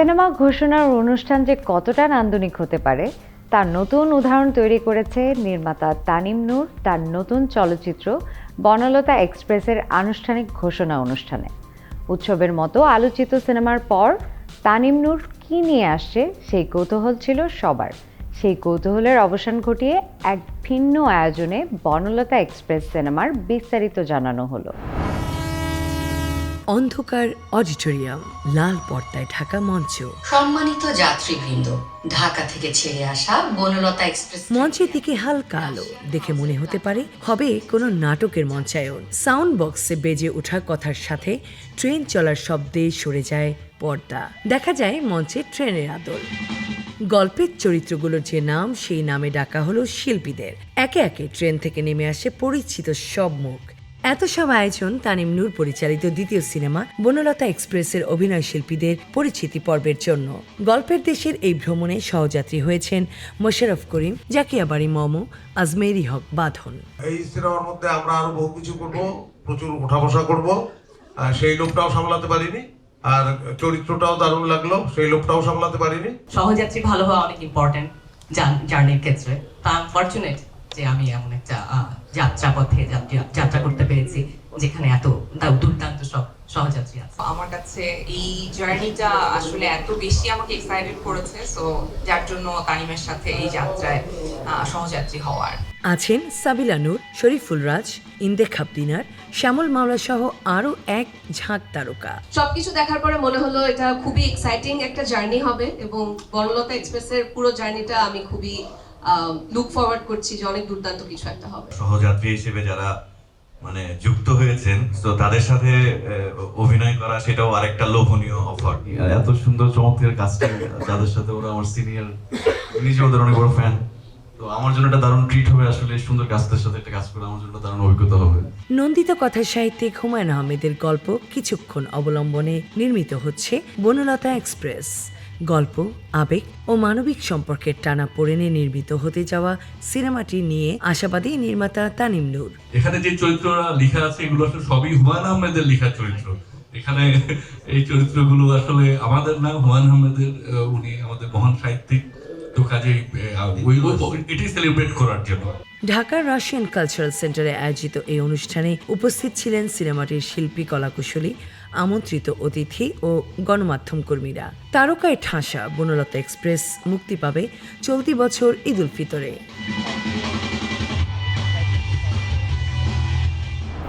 Cinema ঘোষণার অনুষ্ঠান যে কতটা নান্দনিক হতে পারে, তার নতুন উদাহরণ তৈরি করেছে নির্মাতা তানিম নূর, তার নতুন চলচ্চিত্র বনলতা এক্সপ্রেসের আনুষ্ঠানিক ঘোষণা অনুষ্ঠানে। উৎসবের মতো আলোচিত সিনেমার পর তানিম নূর কী নিয়ে আসছে, সেই কৌতূহল ছিল সবার। সেই কৌতূহলের অবসান ঘটিয়ে এক ভিন্ন আয়োজনে বনলতা এক্সপ্রেস সিনেমার বিস্তারিত জানানো হলো। অন্ধকার অডিটোরিয়াম লাল পর্দায় ঢাকা মঞ্চ। সম্মানিত যাত্রীবৃন্দ ঢাকা থেকে ছেড়ে আসা বনলতা এক্সপ্রেস মঞ্চের দিকে হালকা আলো দেখে মনে হতে পারে হবে কোনো নাটকের মঞ্চায়ন। সাউন্ড বক্সে বেজে ওঠা কথার সাথে ট্রেন চলার শব্দে সরে যায় পর্দা। দেখা যায় মঞ্চে ট্রেনের আদল। গল্পের চরিত্রগুলোর যে নাম সেই নামে ডাকা হলো শিল্পীদের। একে একে ট্রেন থেকে নেমে আসে পরিচিত সব মুখ। এত সব আয়োজন তানিম নূর পরিচালিত দ্বিতীয় সিনেমা বনলতা এক্সপ্রেসের অভিনয় শিল্পীদের পরিচিতি পর্বের জন্য। গল্পের দেশের এই ভ্রমণে সহযাত্রী হয়েছেন মোশাররফ করিম জাকিয়া বাড়ি মম আজমেরি হক বাঁধন। এই সিনেমার মধ্যে আমরা আরও বহু কিছু করব প্রচুর উঠা বসা করব সেই লোকটাও সামলাতে পারিনি আর চরিত্রটাও দারুণ লাগল সেই লোকটাও সামলাতে পারিনি। সহযাত্রী ভালো হওয়া অনেক ইম্পর্টেন্ট জার্নির ক্ষেত্রে। তা আই ফর্চুনেট যে আমি এমন একটা আমার কাছে এই জার্নিটা আসলে এত বেশি আমাকে এক্সাইটেড করেছে সো যার জন্য তানিমের সাথে এই যাত্রায় সহযাত্রী হওয়ার। আছেন সাবিলা নূর শরীফুল রাজ ইন্দেখাব দিনার শ্যামল মাওলা সহ আরও এক ঝাঁক তারকা। সবকিছু দেখার পরে মনে হলো এটা খুবই এক্সাইটিং একটা জার্নি হবে এবং বনলতা এক্সপ্রেসের পুরো জার্নিটা আমি খুবই লুক ফরওয়ার্ড করছি যে অনেক দুর্দান্ত কিছু একটা হবে। সহযাত্রী হিসেবে যারা মানে যুক্ত হয়েছেন তো তাদের সাথে অভিনয় করা সেটাও আরেকটা লোভনীয় অফার। এত সুন্দর চমৎকার কাজটিং যাদের সাথে ওরা আমার সিনিয়র নিজে ওদের অনেক বড় ফ্যান তো আমার জন্য একটা দারুণ ট্রিট হবে আসলে সুন্দর সাথে একটা কাজ করে আমার জন্য দারুণ অভিজ্ঞতা হবে। নন্দিত কথা সাহিত্যিক হুমায়ুন আহমেদের গল্প কিছুক্ষণ অবলম্বনে নির্মিত হচ্ছে বনলতা এক্সপ্রেস। গল্প, আবেগ ও মানবিক সম্পর্কের টানা পড়েনে নির্মিত হতে যাওয়া সিনেমাটি নিয়ে আশাবাদী নির্মাতা তানিম নূর। এখানে যে চরিত্ররা লেখা আছে, এগুলো আসলে সবই হুমায়ুন আহমেদের লেখা চরিত্র। এখানে এই চরিত্রগুলো আসলে আমাদের না, হুমায়ুন আহমেদের উনি আমাদের মহান সাহিত্যিক। তো কাজেই আহ, ওই ওই- এটি সেলিব্রেট করার জন্য। ঢাকার রাশিয়ান কালচারাল সেন্টারে আয়োজিত এই অনুষ্ঠানে উপস্থিত ছিলেন সিনেমাটির শিল্পী কলাকুশলী আমন্ত্রিত অতিথি ও গণমাধ্যম কর্মীরা। তারকায় ঠাসা বনলতা এক্সপ্রেস মুক্তি পাবে চলতি বছর ঈদ উল ফিতরে।